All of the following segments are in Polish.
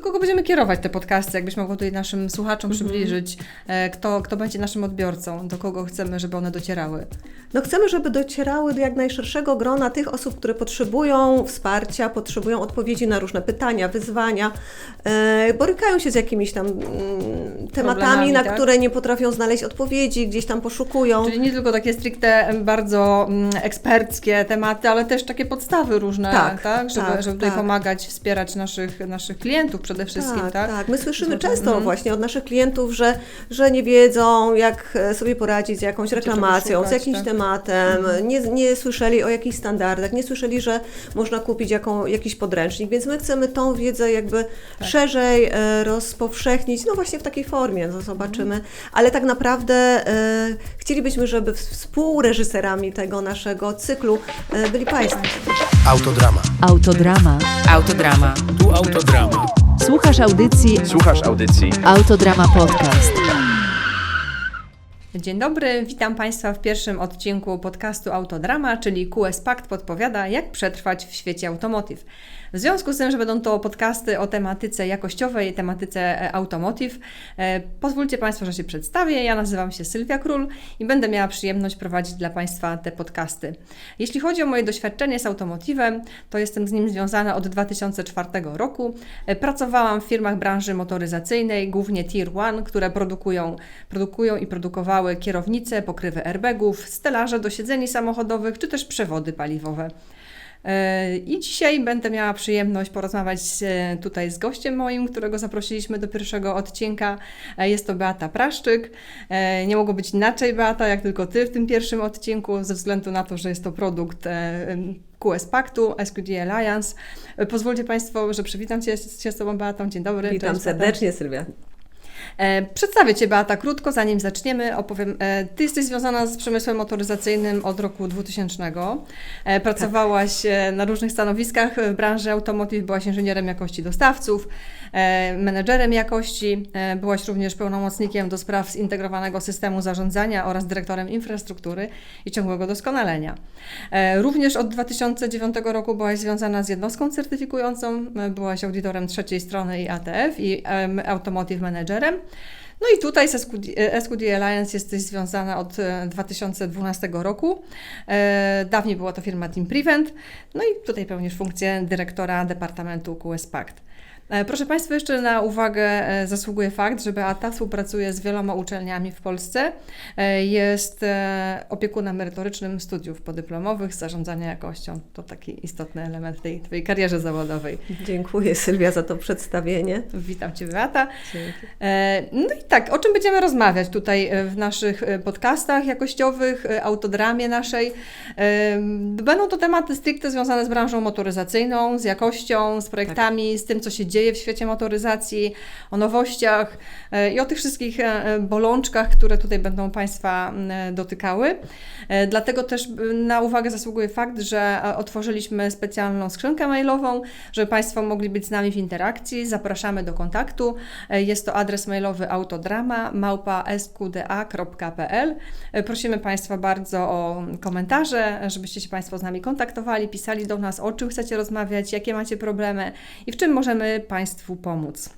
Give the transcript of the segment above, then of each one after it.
do kogo będziemy kierować te podcasty, jakbyś mogła tutaj naszym słuchaczom mhm. przybliżyć, e, kto, kto będzie naszym odbiorcą, do kogo chcemy, żeby one docierały? No chcemy, żeby docierały do jak najszerszego grona tych osób, które potrzebują wsparcia, potrzebują odpowiedzi na różne pytania, wyzwania, e, borykają się z jakimiś tam mm, tematami, na tak? które nie potrafią znaleźć odpowiedzi, gdzieś tam poszukują. Czyli nie tylko takie stricte bardzo mm, eksperckie tematy, ale też takie podstawy różne, tak, tak? Żeby, tak, żeby tutaj tak. pomagać, wspierać naszych, naszych klientów przede wszystkim, tak? Tak, tak. My słyszymy często mm. właśnie od naszych klientów, że, że nie wiedzą, jak sobie poradzić z jakąś reklamacją, szukać, z jakimś tak? tematem, mhm. nie, nie słyszeli o jakichś standardach, nie słyszeli, że można kupić jaką, jakiś podręcznik, więc my chcemy tą wiedzę jakby tak. szerzej e, rozpowszechnić, no właśnie w takiej formie, no zobaczymy, mhm. ale tak naprawdę e, chcielibyśmy, żeby współreżyserami tego naszego cyklu e, byli Państwo. Autodrama. Autodrama. Autodrama. Tu autodrama. Słuchasz audycji. Słuchasz audycji. Autodrama Podcast. Dzień dobry, witam Państwa w pierwszym odcinku podcastu Autodrama, czyli QS Pakt podpowiada, jak przetrwać w świecie automotive. W związku z tym, że będą to podcasty o tematyce jakościowej, tematyce e, automotive, e, pozwólcie Państwo, że się przedstawię. Ja nazywam się Sylwia Król i będę miała przyjemność prowadzić dla Państwa te podcasty. Jeśli chodzi o moje doświadczenie z automotivem, to jestem z nim związana od 2004 roku. E, pracowałam w firmach branży motoryzacyjnej, głównie Tier 1, które produkują, produkują i produkowały kierownice, pokrywy airbagów, stelaże do siedzeni samochodowych czy też przewody paliwowe. E, I dzisiaj będę miała przyjemność porozmawiać tutaj z gościem moim, którego zaprosiliśmy do pierwszego odcinka. E, jest to Beata Praszczyk. E, nie mogło być inaczej, Beata, jak tylko Ty w tym pierwszym odcinku, ze względu na to, że jest to produkt QS Paktu, SQD Alliance. Pozwólcie Państwo, że przywitam Cię, się z Tobą, Beatą. Dzień dobry. Witam Cześć, serdecznie, Sylwia. E, przedstawię Cię, Beata, krótko, zanim zaczniemy. Opowiem. E, ty jesteś związana z przemysłem motoryzacyjnym od roku 2000. E, pracowałaś na różnych stanowiskach w branży automotive, byłaś inżynierem jakości dostawców, menedżerem jakości, byłaś również pełnomocnikiem do spraw zintegrowanego systemu zarządzania oraz dyrektorem infrastruktury i ciągłego doskonalenia. Również od 2009 roku byłaś związana z jednostką certyfikującą, byłaś audytorem trzeciej strony i ATF i Automotive Managerem. No i tutaj z SQD, SQD Alliance jesteś związana od 2012 e, roku. E, dawniej była to firma Team Prevent. No i tutaj pełnisz funkcję dyrektora Departamentu QS Pact. E, proszę Państwa, jeszcze na uwagę e, zasługuje fakt, że Beata współpracuje z wieloma uczelniami w Polsce. E, jest opiekunem merytorycznym studiów podyplomowych zarządzania jakością. To taki istotny element tej Twojej karierze zawodowej. Dziękuję Sylwia za to przedstawienie. Witam Cię Beata. Dzięki. No i tak, o czym będziemy rozmawiać tutaj w naszych podcastach jakościowych, autodramie naszej. Będą to tematy stricte związane z branżą motoryzacyjną, z jakością, z projektami, tak. z tym, co się dzieje dzieje w świecie motoryzacji, o nowościach e, i o tych wszystkich e, bolączkach, które tutaj będą Państwa dotykały. E, dlatego też na uwagę zasługuje fakt, że otworzyliśmy specjalną skrzynkę mailową, żeby Państwo mogli być z nami w interakcji. Zapraszamy do kontaktu. Jest to adres mailowy autodrama. Prosimy Państwa bardzo o komentarze, żebyście się Państwo z nami kontaktowali, pisali do nas, o czym chcecie rozmawiać, jakie macie problemy i w czym możemy Państwu pomóc.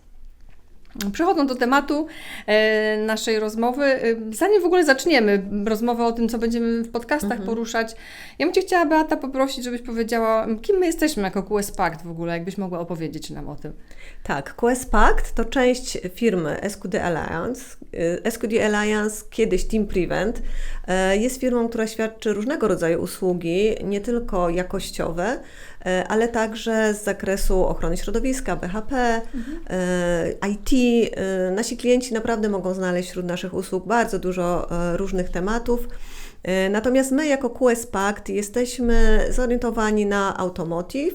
Przechodząc do tematu e, naszej rozmowy, e, zanim w ogóle zaczniemy rozmowę o tym, co będziemy w podcastach mhm. poruszać, ja bym Cię chciała, Beata, poprosić, żebyś powiedziała, kim my jesteśmy jako QS Pact w ogóle, jakbyś mogła opowiedzieć nam o tym. Tak, QS Pact to część firmy SQD Alliance. E, SQD Alliance, kiedyś Team Prevent, jest firmą, która świadczy różnego rodzaju usługi, nie tylko jakościowe, ale także z zakresu ochrony środowiska, BHP, mhm. E, IT. E, nasi klienci naprawdę mogą znaleźć wśród naszych usług bardzo dużo różnych tematów. Natomiast my jako QS Pact jesteśmy zorientowani na automotive,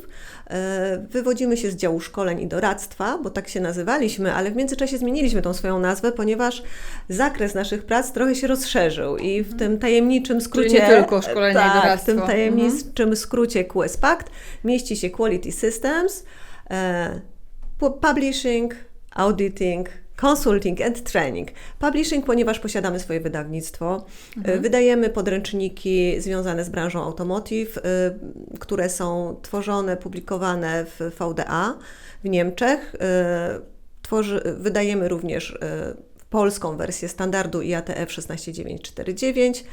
wywodzimy się z działu szkoleń i doradztwa, bo tak się nazywaliśmy, ale w międzyczasie zmieniliśmy tą swoją nazwę, ponieważ zakres naszych prac trochę się rozszerzył i w tym tajemniczym skrócie... Czyli nie tylko szkolenia tak, i doradztwo. w tym tajemniczym mhm. skrócie QS Pact mieści się Quality Systems, publishing, auditing, Consulting and Training. Publishing, ponieważ posiadamy swoje wydawnictwo. Mhm. Wydajemy podręczniki związane z branżą automotive, które są tworzone, publikowane w VDA w Niemczech. Tworzy, wydajemy również polską wersję standardu IATF 16949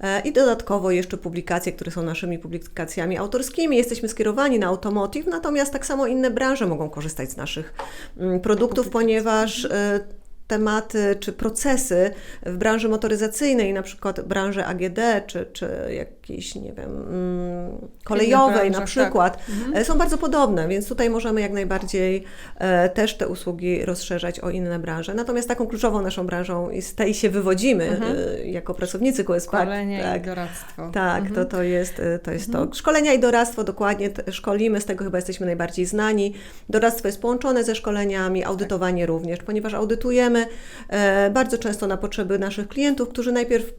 e, i dodatkowo jeszcze publikacje, które są naszymi publikacjami autorskimi. Jesteśmy skierowani na automotive, natomiast tak samo inne branże mogą korzystać z naszych mm, produktów, ponieważ e, tematy czy procesy w branży motoryzacyjnej, na przykład branży AGD czy, czy jakiejś, nie wiem, mm, kolejowej na tak. przykład, tak. mhm. są bardzo podobne, więc tutaj możemy jak najbardziej e, też te usługi rozszerzać o inne branże. Natomiast taką kluczową naszą branżą i z tej się wywodzimy mhm. e, jako pracownicy QSP. Szkolenie tak, i doradztwo. Tak, mhm. to, to jest, to, jest to. Szkolenia i doradztwo dokładnie szkolimy, z tego chyba jesteśmy najbardziej znani. Doradztwo jest połączone ze szkoleniami, audytowanie tak. również, ponieważ audytujemy E, bardzo często na potrzeby naszych klientów, którzy najpierw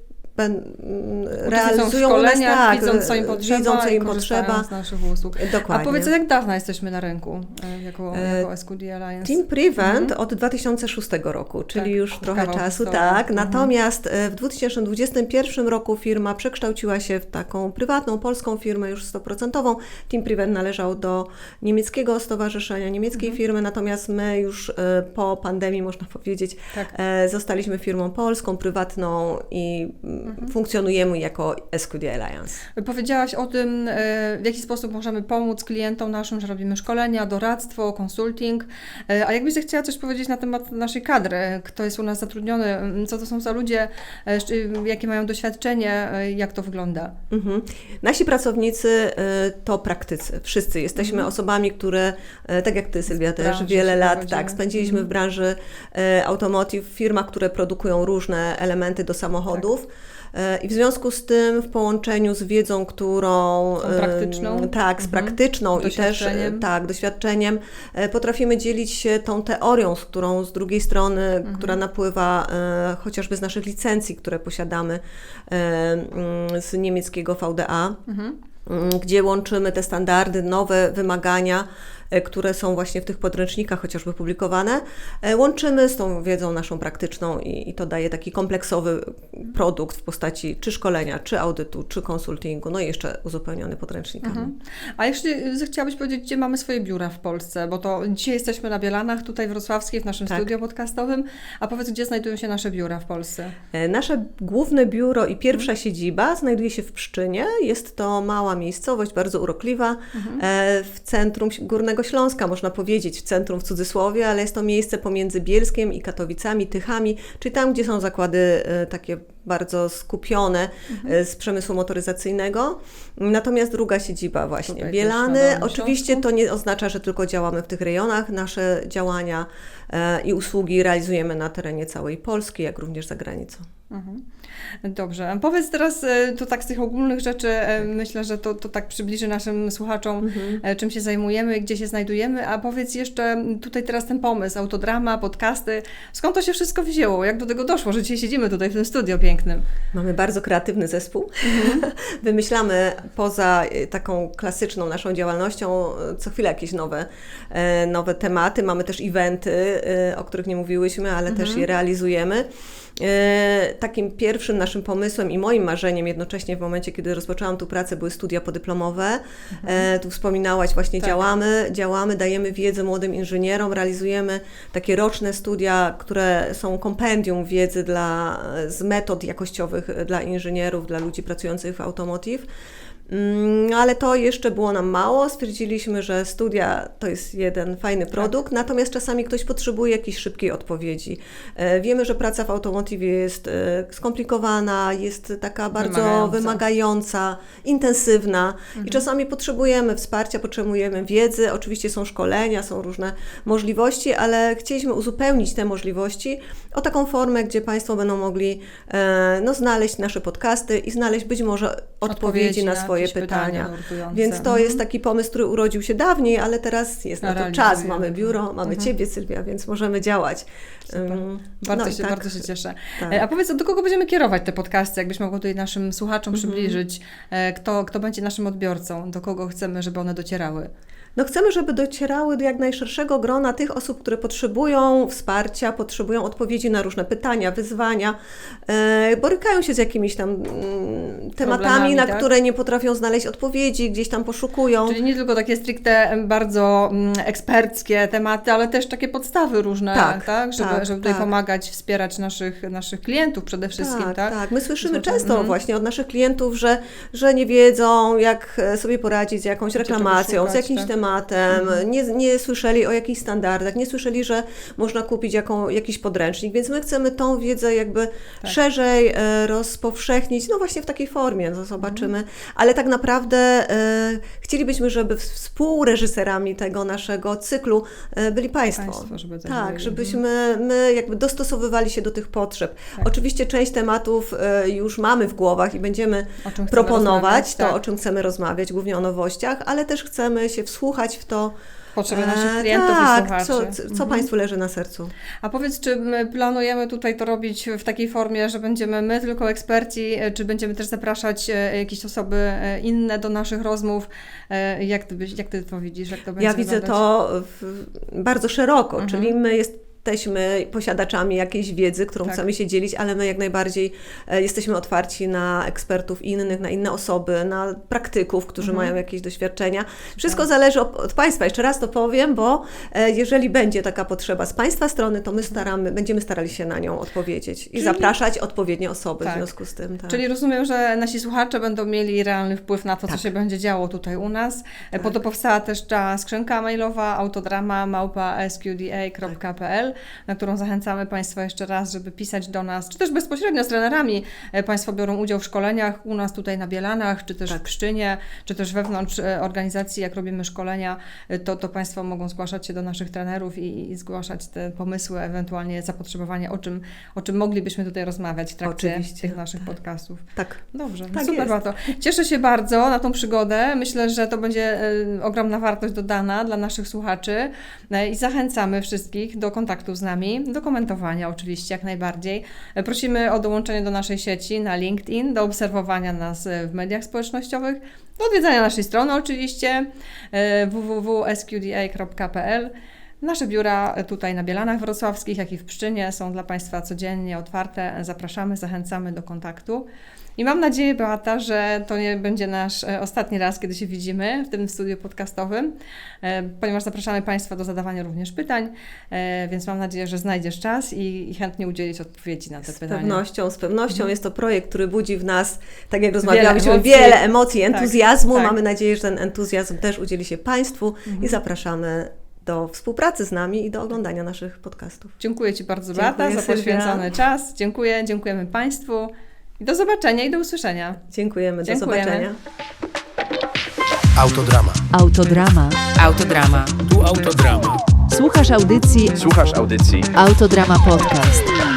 realizują szkolenia, nas, tak, widzą co im potrzeba, widzą, co im potrzeba. z naszych usług. Dokładnie. A powiedz, jak dawno jesteśmy na rynku e, jako, e, jako SQD Alliance? Team Prevent mhm. od 2006 roku, czyli tak, już trochę czasu, tak. Mhm. Natomiast e, w 2021 roku firma przekształciła się w taką prywatną, polską firmę już 100%. Team Prevent należał do niemieckiego stowarzyszenia, niemieckiej mhm. firmy, natomiast my już po pandemii, można powiedzieć, tak. zostaliśmy firmą polską, prywatną i mhm. funkcjonujemy jako SQD Alliance. Powiedziałaś o tym, e, w jaki sposób możemy pomóc klientom naszym, że robimy szkolenia, doradztwo, konsulting. E, a jakbyś chciała coś powiedzieć na temat naszej kadry, kto jest u nas zatrudniony, co to są za ludzie, e, jakie mają doświadczenie, jak to wygląda? Mhm. Nasi pracownicy to praktycy, wszyscy. Jesteśmy mhm. osobami, które, tak jak Ty Sylwia też, wiele lat tak, spędziliśmy w mhm. branży automotive, w firmach, które produkują różne elementy do samochodów. Tak. E, I w związku z tym, w połączeniu z wiedzą, którą. praktyczną. Tak, z mhm. praktyczną i też e, tak, doświadczeniem, e, potrafimy dzielić się tą teorią, z którą z drugiej strony, mhm. która napływa chociażby z naszych licencji, które posiadamy mm, z niemieckiego VDA. Mhm. Mm, gdzie łączymy te standardy, nowe wymagania E, które są właśnie w tych podręcznikach chociażby publikowane, e, łączymy z tą wiedzą naszą praktyczną i, i to daje taki kompleksowy produkt w postaci czy szkolenia, czy audytu, czy konsultingu, no i jeszcze uzupełniony podręcznikami. Mhm. A jeszcze chciałabyś powiedzieć, gdzie mamy swoje biura w Polsce, bo to dzisiaj jesteśmy na Bielanach, tutaj wrocławskiej, w naszym tak. studio podcastowym, a powiedz, gdzie znajdują się nasze biura w Polsce? E, nasze główne biuro i pierwsza siedziba znajduje się w Pszczynie. Jest to mała miejscowość, bardzo urokliwa, mhm. w centrum Górnego Śląska, można powiedzieć, w centrum w cudzysłowie, ale jest to miejsce pomiędzy Bielskiem i Katowicami, Tychami, czy tam, gdzie są zakłady e, takie bardzo skupione mhm. E, z przemysłu motoryzacyjnego. Natomiast druga siedziba właśnie, Tutaj Bielany. Oczywiście to nie oznacza, że tylko działamy w tych rejonach. Nasze działania e, i usługi realizujemy na terenie całej Polski, jak również za granicą. Mhm. Dobrze. Powiedz teraz e, tu tak z tych ogólnych rzeczy, e, myślę, że to, to tak przybliży naszym słuchaczom, mhm. E, czym się zajmujemy, gdzie się znajdujemy, a powiedz jeszcze tutaj teraz ten pomysł, autodrama, podcasty, skąd to się wszystko wzięło, jak do tego doszło, że dzisiaj siedzimy tutaj w tym studio pięknym? Mamy bardzo kreatywny zespół. Mhm. Wymyślamy poza taką klasyczną naszą działalnością co chwilę jakieś nowe, nowe tematy. Mamy też eventy, o których nie mówiłyśmy, ale mhm. też je realizujemy. E, takim pierwszym naszym pomysłem i moim marzeniem jednocześnie w momencie, kiedy rozpoczęłam tu pracę, były studia podyplomowe. Mhm. Tu wspominałaś, właśnie tak. działamy, działamy, dajemy wiedzę młodym inżynierom, realizujemy takie roczne studia, które są kompendium wiedzy dla, z metod jakościowych dla inżynierów, dla ludzi pracujących w automotive. Mm, ale to jeszcze było nam mało. Stwierdziliśmy, że studia to jest jeden fajny tak. produkt, tak. natomiast czasami ktoś potrzebuje jakiejś szybkiej odpowiedzi. E, wiemy, że praca w automotive jest e, skomplikowana, jest taka bardzo wymagająca, wymagająca intensywna mhm. i czasami potrzebujemy wsparcia, potrzebujemy wiedzy. Oczywiście są szkolenia, są różne możliwości, ale chcieliśmy uzupełnić te możliwości o taką formę, gdzie Państwo będą mogli e, no, znaleźć nasze podcasty i znaleźć być może odpowiedzi, odpowiedzi na swoje swoje pytania. pytania Więc to mhm. jest taki pomysł, który urodził się dawniej, ale teraz jest na, to czas. Mamy biuro, mamy mhm. Ciebie, Sylwia, więc możemy działać. Um, bardzo, no się, tak. bardzo się cieszę. Tak. E, a powiedz, do kogo będziemy kierować te podcasty? Jakbyś mogła tutaj naszym słuchaczom mhm. przybliżyć, e, kto, kto będzie naszym odbiorcą, do kogo chcemy, żeby one docierały? No chcemy, żeby docierały do jak najszerszego grona tych osób, które potrzebują wsparcia, potrzebują odpowiedzi na różne pytania, wyzwania, e, borykają się z jakimiś tam mm, tematami, na tak? które nie potrafią znaleźć odpowiedzi, gdzieś tam poszukują. Czyli nie tylko takie stricte bardzo mm, eksperckie tematy, ale też takie podstawy różne, tak? Tak, Żeby, tak, żeby tutaj tak. pomagać, wspierać naszych, naszych klientów przede wszystkim, tak? tak, tak. My słyszymy Zwłaszcza- często mhm. właśnie od naszych klientów, że, że nie wiedzą, jak e, sobie poradzić z jakąś reklamacją, z szukać, jakimś tak. Mhm. tematem, nie, nie słyszeli o jakichś standardach, nie słyszeli, że można kupić jaką, jakiś podręcznik, więc my chcemy tą wiedzę jakby Tak. szerzej e, rozpowszechnić, no właśnie w takiej formie, no zobaczymy, Mhm. ale tak naprawdę e, chcielibyśmy, żeby współreżyserami tego naszego cyklu e, byli Państwo. Państwo, żeby tak, żebyśmy my jakby dostosowywali się do tych potrzeb. Tak. Oczywiście część tematów już mamy w głowach i będziemy proponować to, tak. o czym chcemy rozmawiać, głównie o nowościach, ale też chcemy się wsłuchać w to, Potrzeby e, naszych klientów tak, i słuchaczy. co, co Mhm. Państwu leży na sercu. A powiedz, czy my planujemy tutaj to robić w takiej formie, że będziemy my tylko eksperci, e, czy będziemy też zapraszać e, jakieś osoby inne do naszych rozmów? Jak ty, jak ty to widzisz? Jak to będzie Ja widzę wyglądać? to w, bardzo szeroko, Mhm. czyli my jesteśmy posiadaczami jakiejś wiedzy, którą Tak. chcemy się dzielić, ale my jak najbardziej e, jesteśmy otwarci na ekspertów innych, na inne osoby, na praktyków, którzy Mhm. mają jakieś doświadczenia. Wszystko Tak. zależy od, od Państwa. Jeszcze raz to powiem, bo e, jeżeli będzie taka potrzeba z Państwa strony, to my staramy, będziemy starali się na nią odpowiedzieć i Czyli- zapraszać odpowiednie osoby Tak. w związku z tym. Tak. Czyli rozumiem, że nasi słuchacze będą mieli realny wpływ na to, co Tak. się będzie działo tutaj u nas. E, Po Tak. to powstała też ta skrzynka mailowa autodrama małpa sqda.pl, na którą zachęcamy Państwa jeszcze raz, żeby pisać do nas, czy też bezpośrednio z trenerami. E, Państwo biorą udział w szkoleniach u nas tutaj na Bielanach, czy też Tak. w Pszczynie, czy też wewnątrz e, organizacji, jak robimy szkolenia, e, to, to Państwo mogą zgłaszać się do naszych trenerów i, i zgłaszać te pomysły, ewentualnie zapotrzebowanie, o czym, o czym moglibyśmy tutaj rozmawiać w trakcie Oczywiście, tych naszych podcastów. tak. Dobrze, Tak super bardzo. Cieszę się bardzo na tą przygodę. Myślę, że to będzie ogromna wartość dodana dla naszych słuchaczy i zachęcamy wszystkich do kontaktu z nami, do komentowania oczywiście jak najbardziej. Prosimy o dołączenie do naszej sieci na LinkedIn, do obserwowania nas e, w mediach społecznościowych, do odwiedzania naszej strony oczywiście e, www.sqda.pl. Nasze biura tutaj na Bielanach Wrocławskich, jak i w Pszczynie są dla Państwa codziennie otwarte. Zapraszamy, zachęcamy do kontaktu. I mam nadzieję, Beata, że to nie będzie nasz e, ostatni raz, kiedy się widzimy w tym studiu podcastowym, e, ponieważ zapraszamy Państwa do zadawania również pytań, e, więc mam nadzieję, że znajdziesz czas i, chętnie udzielić odpowiedzi na te Z pytania. pewnością, z pewnością Mhm. jest to projekt, który budzi w nas, tak jak rozmawialiśmy, emocji. wiele emocji, Tak, entuzjazmu. tak. Mamy nadzieję, że ten entuzjazm też udzieli się Państwu Mhm. i zapraszamy do współpracy z nami i do oglądania naszych podcastów. Dziękuję Ci bardzo, Dziękuję, Beata, za Sylwia. poświęcony czas. Dziękuję, dziękujemy Państwu i do zobaczenia i do usłyszenia. Dziękujemy, Dziękujemy. do zobaczenia. Autodrama. Autodrama. Autodrama. Tu autodrama. Słuchasz audycji Słuchasz audycji Autodrama Podcast.